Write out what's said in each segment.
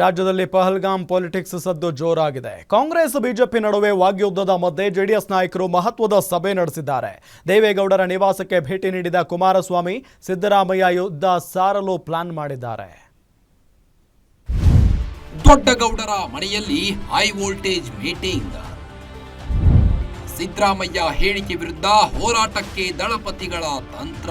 ರಾಜ್ಯದಲ್ಲಿ ಪಹಲ್ಗಾಮ್ ಪಾಲಿಟಿಕ್ಸ್ ಸದ್ದು ಜೋರಾಗಿದೆ. ಕಾಂಗ್ರೆಸ್, ಬಿಜೆಪಿ ನಡುವೆ ವಾಗ್ಯುದ್ಧದ ಮಧ್ಯೆ ಜೆಡಿಎಸ್ ನಾಯಕರು ಮಹತ್ವದ ಸಭೆ ನಡೆಸಿದ್ದಾರೆ. ದೇವೇಗೌಡರ ನಿವಾಸಕ್ಕೆ ಭೇಟಿ ನೀಡಿದ ಕುಮಾರಸ್ವಾಮಿ ಸಿದ್ದರಾಮಯ್ಯ ಯುದ್ಧ ಸಾರಲು ಪ್ಲಾನ್ ಮಾಡಿದ್ದಾರೆ. ದೊಡ್ಡಗೌಡರ ಮನೆಯಲ್ಲಿ ಹೈ ವೋಲ್ಟೇಜ್ ಮೀಟಿಂಗ್ ಸಿದ್ದರಾಮಯ್ಯ ಹೇಳಿಕೆ ವಿರುದ್ಧ ಹೋರಾಟಕ್ಕೆ ದಳಪತಿಗಳ ತಂತ್ರ.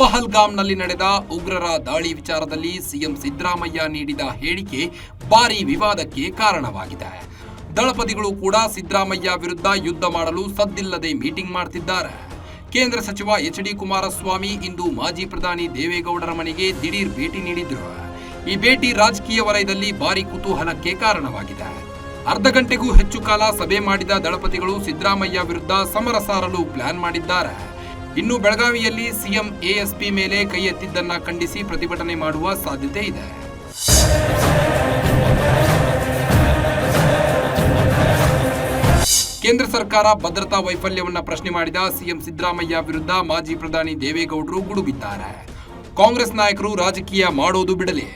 ಪಹಲ್ಗಾಮ್ನಲ್ಲಿ ನಡೆದ ಉಗ್ರರ ದಾಳಿ ವಿಚಾರದಲ್ಲಿ ಸಿಎಂ ಸಿದ್ದರಾಮಯ್ಯ ನೀಡಿದ ಹೇಳಿಕೆ ಭಾರಿ ವಿವಾದಕ್ಕೆ ಕಾರಣವಾಗಿದೆ. ದಳಪತಿಗಳು ಕೂಡ ಸಿದ್ದರಾಮಯ್ಯ ವಿರುದ್ಧ ಯುದ್ಧ ಮಾಡಲು ಸದ್ದಿಲ್ಲದೆ ಮೀಟಿಂಗ್ ಮಾಡ್ತಿದ್ದಾರೆ. ಕೇಂದ್ರ ಸಚಿವ ಎಚ್ ಡಿ ಕುಮಾರಸ್ವಾಮಿ ಇಂದು ಮಾಜಿ ಪ್ರಧಾನಿ ದೇವೇಗೌಡರ ಮನೆಗೆ ದಿಢೀರ್ ಭೇಟಿ ನೀಡಿದ್ರು. ಈ ಭೇಟಿ ರಾಜಕೀಯ ವಲಯದಲ್ಲಿ ಭಾರಿ ಕುತೂಹಲಕ್ಕೆ ಕಾರಣವಾಗಿದೆ. ಅರ್ಧ ಗಂಟೆಗೂ ಹೆಚ್ಚು ಕಾಲ ಸಭೆ ಮಾಡಿದ ದಳಪತಿಗಳು ಸಿದ್ದರಾಮಯ್ಯ ವಿರುದ್ಧ ಸಮರ ಸಾರಲು ಪ್ಲಾನ್ ಮಾಡಿದ್ದಾರೆ. ಇನ್ನು ಬೆಳಗಾವಿಯಲ್ಲಿ ಸಿಎಂ ಎಎಸ್ಪಿ ಮೇಲೆ ಕೈ ಎತ್ತಿದ್ದನ್ನ ಖಂಡಿಸಿ ಪ್ರತಿಭಟನೆ ಮಾಡುವ ಸಾಧ್ಯತೆ ಇದೆ. ಕೇಂದ್ರ ಸರ್ಕಾರ ಭದ್ರತಾ ವೈಫಲ್ಯವನ್ನ ಪ್ರಶ್ನೆ ಮಾಡಿದ ಸಿಎಂ ಸಿದ್ದರಾಮಯ್ಯ ವಿರುದ್ಧ ಮಾಜಿ ಪ್ರಧಾನಿ ದೇವೇಗೌಡರು ಗುಡುಗಿದ್ದಾರೆ. ಕಾಂಗ್ರೆಸ್ ನಾಯಕರು ರಾಜಕೀಯ ಮಾಡೋದು ಬಿಡಲಿ.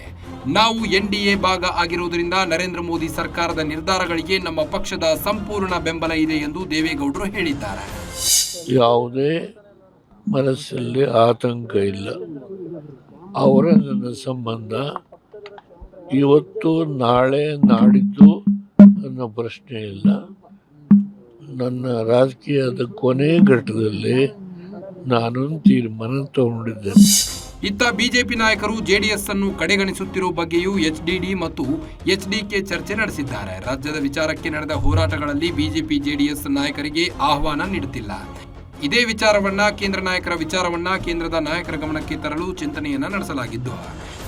ನಾವು ಎನ್ಡಿಎ ಭಾಗ ಆಗಿರುವುದರಿಂದ ನರೇಂದ್ರ ಮೋದಿ ಸರ್ಕಾರದ ನಿರ್ಧಾರಗಳಿಗೆ ನಮ್ಮ ಪಕ್ಷದ ಸಂಪೂರ್ಣ ಬೆಂಬಲ ಇದೆ ಎಂದು ದೇವೇಗೌಡರು ಹೇಳಿದ್ದಾರೆ. ಯಾವುದೇ ಮನಸ್ಸಲ್ಲಿ ಆತಂಕ ಇಲ್ಲ. ಅವರ ನನ್ನ ಸಂಬಂಧ ಇವತ್ತು ನಾಳೆ ನಾಡಿದ್ದು ಅನ್ನೋ ಪ್ರಶ್ನೆ ಇಲ್ಲ. ನನ್ನ ರಾಜಕೀಯದ ಕೊನೆ ಘಟ್ಟದಲ್ಲಿ ನಾನು ತೀರ್ಮಾನ ತಗೊಂಡಿದ್ದೇನೆ. ಇತ್ತ ಬಿಜೆಪಿ ನಾಯಕರು ಜೆಡಿಎಸ್ ಅನ್ನು ಕಡೆಗಣಿಸುತ್ತಿರುವ ಬಗ್ಗೆಯೂ ಎಚ್ಡಿಡಿ ಮತ್ತು ಎಚ್ಡಿಕೆ ಚರ್ಚೆ ನಡೆಸಿದ್ದಾರೆ. ರಾಜ್ಯದ ವಿಚಾರಕ್ಕೆ ನಡೆದ ಹೋರಾಟಗಳಲ್ಲಿ ಬಿಜೆಪಿ, ಜೆಡಿಎಸ್ ನಾಯಕರಿಗೆ ಆಹ್ವಾನ ನೀಡುತ್ತಿಲ್ಲ. ಇದೇ ವಿಚಾರವನ್ನ ಕೇಂದ್ರ ನಾಯಕರ ವಿಚಾರವನ್ನ ಕೇಂದ್ರದ ನಾಯಕರ ಗಮನಕ್ಕೆ ತರಲು ಚಿಂತನೆಯನ್ನ ನಡೆಸಲಾಗಿದ್ದು,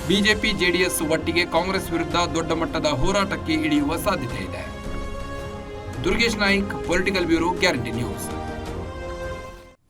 ಬಿಜೆಪಿ, ಜೆಡಿಎಸ್ ಒಟ್ಟಿಗೆ ಕಾಂಗ್ರೆಸ್ ವಿರುದ್ಧ ದೊಡ್ಡ ಮಟ್ಟದ ಹೋರಾಟಕ್ಕೆ ಇಳಿಯುವ ಸಾಧ್ಯತೆ ಇದೆ. Durgesh Naik, political bureau, guarantee news.